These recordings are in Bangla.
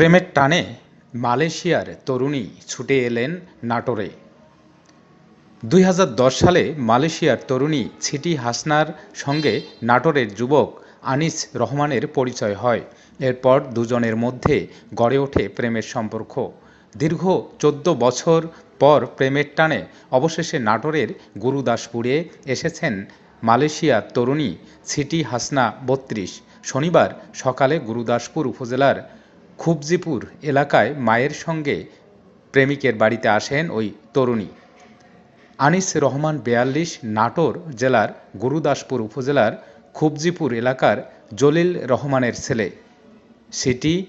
প্রেমের টানে মালয়েশিয়ার তরুণী ছুটে এলেন নাটোরে। দুই হাজার দশ সালে মালয়েশিয়ার তরুণী ছিটি হাসনার সঙ্গে নাটোরের যুবক আনিস রহমানের পরিচয় হয়। এরপর দুজনের মধ্যে গড়ে ওঠে প্রেমের সম্পর্ক। দীর্ঘ চোদ্দ বছর পর প্রেমের টানে অবশেষে নাটোরের গুরুদাসপুরে এসেছেন মালয়েশিয়ার তরুণী ছিটি হাসনা বত্রিশ। শনিবার সকালে গুরুদাসপুর উপজেলার খুবজিপুর এলাকায় মায়ের সঙ্গে প্রেমিকের বাড়িতে আসেন ওই তরুণী। আনিস রহমান বেয়াল্লিশ, নাটোর জেলার গুরুদাসপুর উপজেলার খুবজিপুর এলাকার জলিল রহমানের ছেলে। সিটি,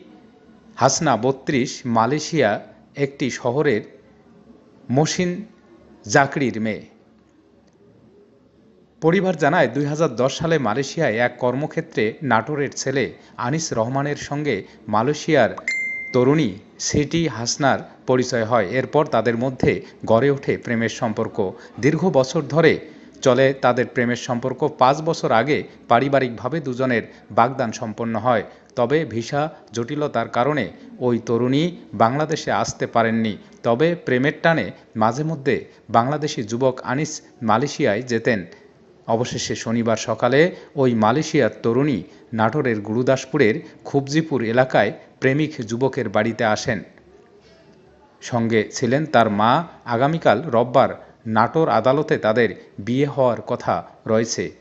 হাসনা বত্রিশ, মালয়েশিয়া একটি শহরের মসিন জাকরির মেয়ে। পরিবার জানায় দুই হাজার দশ সালে মালয়েশিয়ায় এক কর্মক্ষেত্রে নাটোরের ছেলে আনিস রহমানের সঙ্গে মালয়েশিয়ার তরুণী সিটি হাসনার পরিচয় হয়। এরপর তাদের মধ্যে গড়ে ওঠে প্রেমের সম্পর্ক। দীর্ঘ বছর ধরে চলে তাদের প্রেমের সম্পর্ক। পাঁচ বছর আগে পারিবারিকভাবে দুজনের বাগদান সম্পন্ন হয়। তবে ভিসা জটিলতার কারণে ওই তরুণী বাংলাদেশে আসতে পারেননি। তবে প্রেমের টানে মাঝে মধ্যে বাংলাদেশি যুবক আনিস মালয়েশিয়ায় যেতেন। অবশেষে শনিবার সকালে ওই মালয়েশিয়ার তরুণী নাটোরের গুরুদাসপুরের খুবজিপুর এলাকায় প্রেমিক যুবকের বাড়িতে আসেন। সঙ্গে ছিলেন তার মা। আগামীকাল রোববার নাটোর আদালতে তাদের বিয়ে হওয়ার কথা রয়েছে।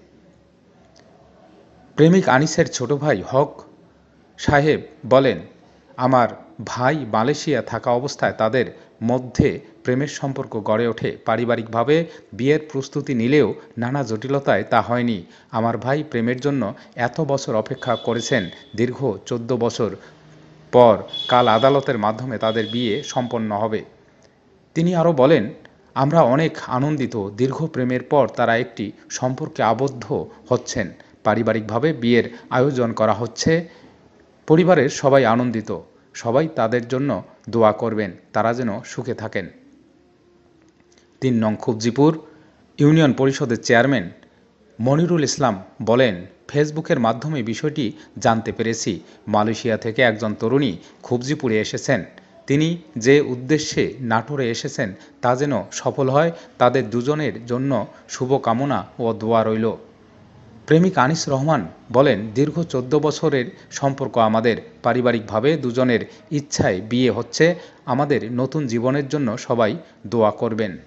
প্রেমিক আনিসের ছোট ভাই হক সাহেব বলেন, আমার ভাই মালয়েশিয়া থাকা অবস্থায় তাদের মধ্যে প্রেমের সম্পর্ক গড়ে ওঠে। পারিবারিকভাবে বিয়ের প্রস্তুতি নিলেও নানা জটিলতায় তা হয়নি। আমার ভাই প্রেমের জন্য এত বছর অপেক্ষা করেছেন, দীর্ঘ চোদ্দ বছর পর কাল আদালতের মাধ্যমে তাদের বিয়ে সম্পন্ন হবে। তিনি আরও বলেন, আমরা অনেক আনন্দিত, দীর্ঘ প্রেমের পর তারা একটি সম্পর্কে আবদ্ধ হচ্ছেন। পারিবারিকভাবে বিয়ের আয়োজন করা হচ্ছে, পরিবারের সবাই আনন্দিত, সবাই তাদের জন্য দোয়া করবেন, তারা যেন সুখে থাকেন। তিন নং খুবজিপুর, ইউনিয়ন পরিষদের চেয়ারম্যান মনিরুল ইসলাম বলেন, ফেসবুকের মাধ্যমে বিষয়টি জানতে পেরেছি। মালয়েশিয়া থেকে একজন তরুণী খুবজিপুরে এসেছেন। তিনি যে উদ্দেশ্যে নাটোরে এসেছেন তা যেন সফল হয়, তাদের দুজনের জন্য শুভকামনা ও দোয়া রইল। প্রেমিক আনিস রহমান বলেন, দীর্ঘ চোদ্দ বছরের সম্পর্ক আমাদের। পারিবারিকভাবে দুজনের ইচ্ছায় বিয়ে হচ্ছে। আমাদের নতুন জীবনের জন্য সবাই দোয়া করবেন।